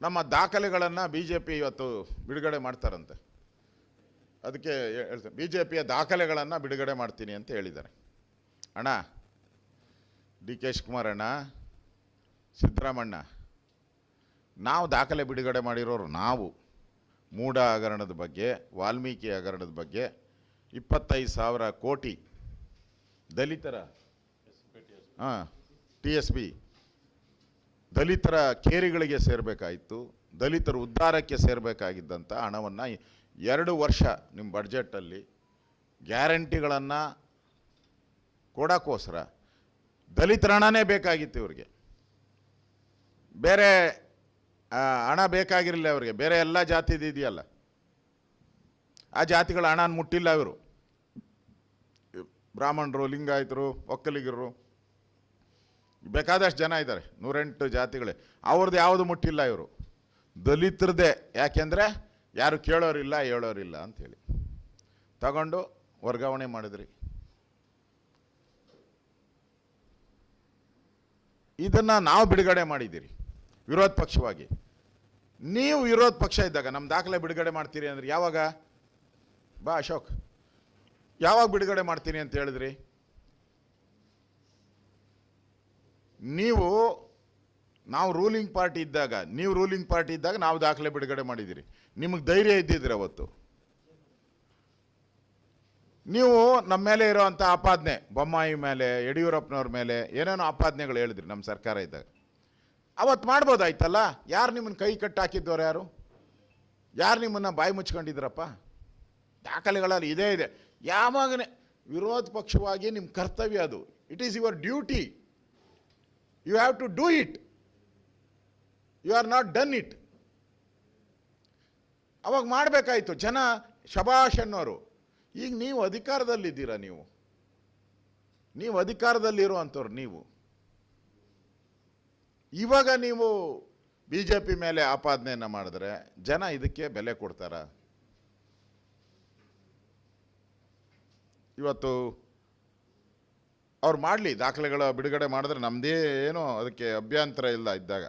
ನಮ್ಮ ದಾಖಲೆಗಳನ್ನು B J P ಇವತ್ತು ಬಿಡುಗಡೆ ಮಾಡ್ತಾರಂತೆ. ಅದಕ್ಕೆ ಹೇಳ್ತೇನೆ. ಬಿ ಜೆ ಪಿಯ ದಾಖಲೆಗಳನ್ನು ಬಿಡುಗಡೆ ಮಾಡ್ತೀನಿ ಅಂತ ಹೇಳಿದ್ದಾರೆ. ಅಣ್ಣ ಡಿ ಕೆ ಕುಮಾರ್ ಅಣ್ಣ ಸಿದ್ದರಾಮಣ್ಣ ನಾವು ದಾಖಲೆ ಬಿಡುಗಡೆ ಮಾಡಿರೋರು ನಾವು. ಮೂಢ ಹಗರಣದ ಬಗ್ಗೆ ವಾಲ್ಮೀಕಿ ಹಗರಣದ ಬಗ್ಗೆ ಇಪ್ಪತ್ತೈದು ಸಾವಿರ ಕೋಟಿ ದಲಿತರ ಹಾಂ ಟಿ ಎಸ್ ಬಿ ದಲಿತರ ಕೇರಿಗಳಿಗೆ ಸೇರಬೇಕಾಯಿತು, ದಲಿತರ ಉದ್ಧಾರಕ್ಕೆ ಸೇರಬೇಕಾಗಿದ್ದಂಥ ಹಣವನ್ನು ಎರಡು ವರ್ಷ ನಿಮ್ಮ ಬಡ್ಜೆಟಲ್ಲಿ ಗ್ಯಾರಂಟಿಗಳನ್ನು ಕೊಡೋಕ್ಕೋಸ್ಕರ ದಲಿತರ ಹಣನೇ ಬೇಕಾಗಿತ್ತು ಇವ್ರಿಗೆ. ಬೇರೆ ಹಣ ಬೇಕಾಗಿರಲಿಲ್ಲ ಅವ್ರಿಗೆ ಬೇರೆ ಎಲ್ಲ ಜಾತಿದು ಇದೆಯಲ್ಲ. ಆ ಜಾತಿಗಳ ಹಣ ಮುಟ್ಟಿಲ್ಲ ಇವರು. ಬ್ರಾಹ್ಮಣರು, ಲಿಂಗಾಯತರು, ಒಕ್ಕಲಿಗರು ಬೇಕಾದಷ್ಟು ಜನ ಇದ್ದಾರೆ ನೂರೆಂಟು ಜಾತಿಗಳೇ. ಅವ್ರದ್ದು ಯಾವುದು ಮುಟ್ಟಿಲ್ಲ ಇವರು. ದಲಿತರದೇ, ಯಾಕೆಂದರೆ ಯಾರು ಕೇಳೋರಿಲ್ಲ, ಹೇಳೋರಿಲ್ಲ ಅಂಥೇಳಿ ತಗೊಂಡು ವರ್ಗಾವಣೆ ಮಾಡಿದ್ರಿ. ಇದನ್ನು ನಾವು ಬಿಡುಗಡೆ ಮಾಡಿದ್ದೀರಿ, ವಿರೋಧ ಪಕ್ಷವಾಗಿ. ನೀವು ವಿರೋಧ ಪಕ್ಷ ಇದ್ದಾಗ ನಮ್ಮ ದಾಖಲೆ ಬಿಡುಗಡೆ ಮಾಡ್ತೀರಿ ಅಂದ್ರೆ ಯಾವಾಗ? ಬಾ ಅಶೋಕ್, ಯಾವಾಗ ಬಿಡುಗಡೆ ಮಾಡ್ತೀನಿ ಅಂತ ಹೇಳಿದ್ರಿ? ನೀವು, ನಾವು ರೂಲಿಂಗ್ ಪಾರ್ಟಿ ಇದ್ದಾಗ, ನೀವು ರೂಲಿಂಗ್ ಪಾರ್ಟಿ ಇದ್ದಾಗ ನಾವು ದಾಖಲೆ ಬಿಡುಗಡೆ ಮಾಡಿದ್ದೀರಿ. ನಿಮಗೆ ಧೈರ್ಯ ಇದ್ದಿದ್ರೆ ಅವತ್ತು. ನೀವು ನಮ್ಮ ಮೇಲೆ ಇರೋವಂಥ ಆಪಾದನೆ, ಬೊಮ್ಮಾಯಿ ಮೇಲೆ, ಯಡಿಯೂರಪ್ಪನವ್ರ ಮೇಲೆ, ಏನೇನೋ ಆಪಾದನೆಗಳು ಹೇಳಿದ್ರಿ ನಮ್ಮ ಸರ್ಕಾರ ಇದ್ದಾಗ. ಅವತ್ತು ಮಾಡ್ಬೋದಾಯ್ತಲ್ಲ? ಯಾರು ನಿಮ್ಮನ್ನು ಕೈ ಕಟ್ಟಿ ಹಾಕಿದ್ದವ್ರು ಯಾರು? ಯಾರು ನಿಮ್ಮನ್ನು ಬಾಯಿ ಮುಚ್ಕೊಂಡಿದ್ರಪ್ಪ? ದಾಖಲೆಗಳಲ್ಲಿ ಇದೇ ಇದೆ. ಯಾವಾಗನೇ ವಿರೋಧ ಪಕ್ಷವಾಗಿ ನಿಮ್ಮ ಕರ್ತವ್ಯ ಅದು. It is your duty you have to do it you are not done it ಅವಾಗ ಮಾಡಬೇಕಾಯ್ತು, ಜನ ಶಬಾಷ್ ಅನ್ನೋರು. ಈಗ ನೀವು ಅಧಿಕಾರದಲ್ಲಿದ್ದೀರಾ ನೀವು? ನೀವು ಅಧಿಕಾರದಲ್ಲಿರುವಂಥವ್ರು ನೀವು. ಇವಾಗ ನೀವು ಬಿ ಜೆ ಪಿ ಮೇಲೆ ಆಪಾದನೆಯನ್ನು ಮಾಡಿದ್ರೆ ಜನ ಇದಕ್ಕೆ ಬೆಲೆ ಕೊಡ್ತಾರ? ಇವತ್ತು ಅವ್ರು ಮಾಡಲಿ ದಾಖಲೆಗಳ ಬಿಡುಗಡೆ ಮಾಡಿದ್ರೆ ನಮ್ಮದೇ ಏನೋ ಅದಕ್ಕೆ ಅಭ್ಯಂತರ ಇಲ್ಲ ಇದ್ದಾಗ.